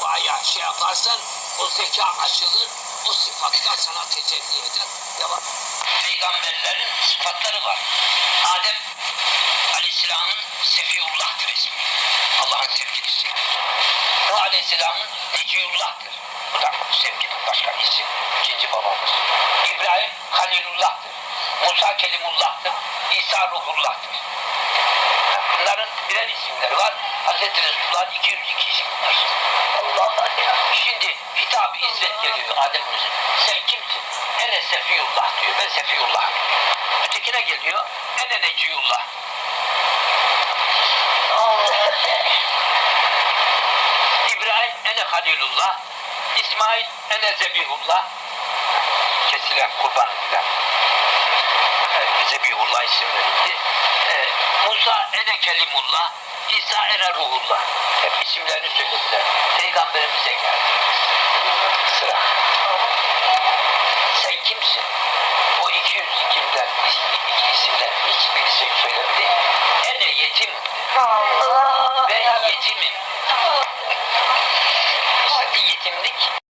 duaya şey yaparsan o zeka açılır, o sıfatlar sana tecelli eder. Devam. Peygamberlerin sıfatları var. Adem Aleyhisselam'ın Sefiyullah'tır ismi. Allah'ın sevgilisi. Nuh Aleyhisselam'ın Neciyullah'tır. Bu da sevginin başka bir isim. İkinci babamız. İbrahim Halilullah'tır. Musa Kelimullah'tır. İsa Ruhullah'tır. Birer isimleri var. Hazreti Resulullah'ın 202 isim bunlar. Allah Allah ya. Şimdi Kitab-ı İzzet geliyor Adem'imizin. Sen kimsin? Ene Sefiyullah diyor. Ben Sefiyullah. Ötekine geliyor. Ene Neciyullah. İbrahim ene Halilullah. İsmail ene Zebihullah. Kesilen kurban edilen. Evet, Zebihullah isim verildi. Ee, Musa ene Kelimullah. İsa ene Ruhullah. Hep isimlerini söylediler. Peygamberimize geldi. Sıra. Sen kimsin? O 202'den iki isimden hiçbirisi söylemedi. Ene yetim. Ben yetimim. İşte yetimlik